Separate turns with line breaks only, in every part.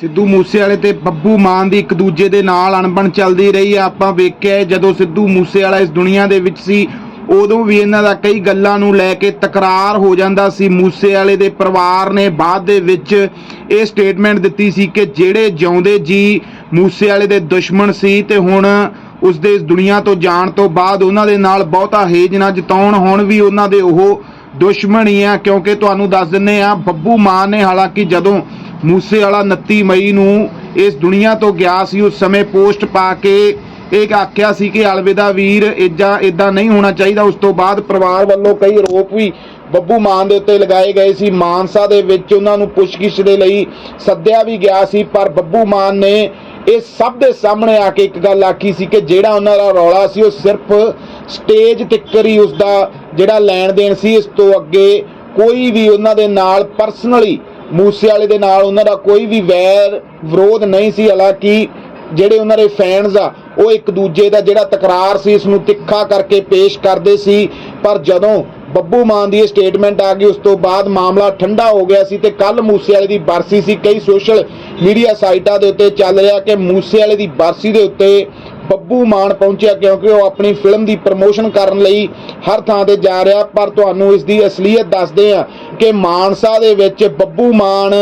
ਸਿੱਧੂ ਮੂਸੇਵਾਲੇ ਤੇ ਬੱਬੂ ਮਾਨ ਦੀ ਇੱਕ ਦੂਜੇ ਦੇ ਨਾਲ ਅਣਬਣ ਚੱਲਦੀ ਰਹੀ ਆ। ਆਪਾਂ ਵੇਖਿਆ ਜਦੋਂ ਸਿੱਧੂ ਮੂਸੇਵਾਲਾ ਇਸ ਦੁਨੀਆ ਦੇ ਵਿੱਚ ਸੀ, ਉਦੋਂ ਵੀ ਇਹਨਾਂ ਦਾ ਕਈ ਗੱਲਾਂ ਨੂੰ ਲੈ ਕੇ ਤਕਰਾਰ ਹੋ ਜਾਂਦਾ ਸੀ। ਮੂਸੇਵਾਲੇ ਦੇ ਪਰਿਵਾਰ ਨੇ ਬਾਅਦ ਦੇ ਵਿੱਚ ਇਹ ਸਟੇਟਮੈਂਟ ਦਿੱਤੀ ਸੀ ਕਿ ਜਿਹੜੇ ਜਿਉਂਦੇ ਜੀ ਮੂਸੇਵਾਲੇ ਦੇ ਦੁਸ਼ਮਣ ਸੀ ਤੇ ਹੁਣ ਉਸ ਦੇ ਇਸ ਦੁਨੀਆ ਤੋਂ ਜਾਣ ਤੋਂ ਬਾਅਦ ਉਹਨਾਂ ਦੇ ਨਾਲ ਬਹੁਤਾ ਹੇਜ ਨਾ ਜਤਾਉਣ, ਹੁਣ ਵੀ ਉਹਨਾਂ ਦੇ ਉਹ ਦੁਸ਼ਮਣ ਹੀ ਆ। ਕਿਉਂਕਿ ਤੁਹਾਨੂੰ ਦੱਸ ਦਿੰਨੇ ਆ, ਬੱਬੂ ਮਾਨ ਨੇ ਹਾਲਾਂਕਿ ਜਦੋਂ ਮੂਸੇ ਵਾਲਾ 29 ਮਈ ਨੂੰ ਇਸ ਦੁਨੀਆ ਤੋਂ ਗਿਆ ਸੀ, ਉਸ ਸਮੇਂ ਪੋਸਟ ਪਾ ਕੇ ਇਹ ਆਖਿਆ ਸੀ ਕਿ ਅਲਵਿਦਾ ਵੀਰ ਇਦਾਂ ਇਦਾਂ ਨਹੀਂ ਹੋਣਾ ਚਾਹੀਦਾ। ਉਸ ਤੋਂ ਬਾਅਦ ਪਰਿਵਾਰ ਵੱਲੋਂ ਕਈ ਆਰੋਪ ਵੀ ਬੱਬੂ ਮਾਨ ਦੇ ਉੱਤੇ ਲਗਾਏ ਗਏ ਸੀ। ਮਾਨਸਾ ਦੇ ਵਿੱਚ ਉਹਨਾਂ ਨੂੰ ਪੁੱਛਗਿੱਛ ਦੇ ਲਈ ਸੱਦਿਆ ਵੀ ਗਿਆ ਸੀ, ਪਰ ਬੱਬੂ ਮਾਨ ਨੇ ਇਹ ਸਭ ਦੇ ਸਾਹਮਣੇ ਆ ਕੇ ਇੱਕ ਗੱਲ ਆਖੀ ਸੀ ਕਿ ਜਿਹੜਾ ਉਹਨਾਂ ਦਾ ਰੌਲਾ ਸੀ, ਉਹ ਸਿਰਫ ਸਟੇਜ ਤਿੱਕਰ ਹੀ ਉਸ ਦਾ ਜਿਹੜਾ ਲੈਣ ਦੇਣ ਸੀ। ਇਸ ਤੋਂ ਅੱਗੇ ਕੋਈ ਵੀ ਉਹਨਾਂ ਦੇ ਨਾਲ ਪਰਸਨਲੀ ਮੂਸੇ ਵਾਲੇ ਦੇ ਨਾਲ ਉਹਨਾਂ ਦਾ ਕੋਈ ਵੀ ਵੈਰ, ਵਿਰੋਧ ਨਹੀਂ ਸੀ। ਹਾਲਾਂਕਿ ਜਿਹੜੇ ਉਹਨਾਂ ਦੇ ਫੈਨਸ ਆ, ਉਹ ਇੱਕ ਦੂਜੇ ਦਾ ਜਿਹੜਾ ਤਕਰਾਰ ਸੀ, ਇਸ ਨੂੰ ਤਿੱਖਾ ਕਰਕੇ ਪੇਸ਼ ਕਰਦੇ ਸੀ। ਪਰ ਜਦੋਂ ਬੱਬੂ ਮਾਨ ਦੀ ਇਹ ਸਟੇਟਮੈਂਟ ਆ ਗਈ, ਉਸ ਤੋਂ ਬਾਅਦ ਮਾਮਲਾ ਠੰਡਾ ਹੋ ਗਿਆ ਸੀ ਤੇ ਕੱਲ ਮੂਸੇ ਵਾਲੇ ਦੀ ਬਰਸੀ ਸੀ। ਕਈ ਸੋਸ਼ਲ ਮੀਡੀਆ ਸਾਈਟਾਂ ਦੇ ਉੱਤੇ ਚੱਲ ਰਿਹਾ ਕਿ ਮੂਸੇ ਵਾਲੇ ਦੀ ਬਰਸੀ ਦੇ ਉੱਤੇ ਬੱਬੂ ਮਾਨ ਪਹੁੰਚਿਆ ਕਿਉਂਕਿ ਉਹ ਆਪਣੀ ਫਿਲਮ ਦੀ ਪ੍ਰਮੋਸ਼ਨ ਕਰਨ ਲਈ ਹਰ ਥਾਂ ਤੇ ਜਾ ਰਿਹਾ। ਪਰ ਤੁਹਾਨੂੰ ਇਸ ਦੀ ਅਸਲੀਅਤ ਦੱਸਦੇ ਆ ਕਿ ਮਾਨਸਾ ਦੇ ਵਿੱਚ ਬੱਬੂ ਮਾਨ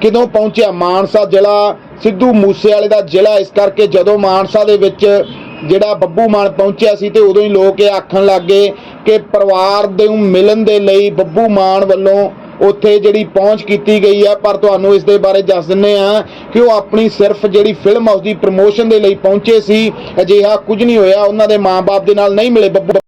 ਕਿਦੋਂ ਪਹੁੰਚਿਆ? ਮਾਨਸਾ ਜ਼ਿਲ੍ਹਾ ਸਿੱਧੂ ਮੂਸੇਵਾਲੇ ਦਾ ਜ਼ਿਲ੍ਹਾ। ਇਸ ਕਰਕੇ ਜਦੋਂ ਮਾਨਸਾ ਦੇ ਵਿੱਚ ਜਿਹੜਾ ਬੱਬੂ ਮਾਨ ਪਹੁੰਚਿਆ ਸੀ ਤੇ ਉਦੋਂ ਹੀ ਲੋਕ ਇਹ ਆਖਣ ਲੱਗੇ ਕਿ ਪਰਿਵਾਰ ਦੇ ਨੂੰ ਮਿਲਣ ਦੇ ਲਈ ਬੱਬੂ ਮਾਨ ਵੱਲੋਂ ਉੱਥੇ ਜਿਹੜੀ ਪਹੁੰਚ ਕੀਤੀ ਗਈ ਹੈ, ਪਰ ਤੁਹਾਨੂੰ ਇਸ ਦੇ ਬਾਰੇ ਦੱਸ ਦਿੰਨੇ ਆ ਕਿ ਉਹ ਆਪਣੀ ਸਿਰਫ ਜਿਹੜੀ ਫਿਲਮ ਹਾਊਸ ਦੀ ਪ੍ਰਮੋਸ਼ਨ ਦੇ ਲਈ ਪਹੁੰਚੇ ਸੀ, ਅਜਿਹਾ ਕੁਝ ਨਹੀਂ ਹੋਇਆ, ਉਹਨਾਂ ਦੇ ਮਾਪੇ ਦੇ ਨਾਲ ਨਹੀਂ ਮਿਲੇ ਬੱਬੂ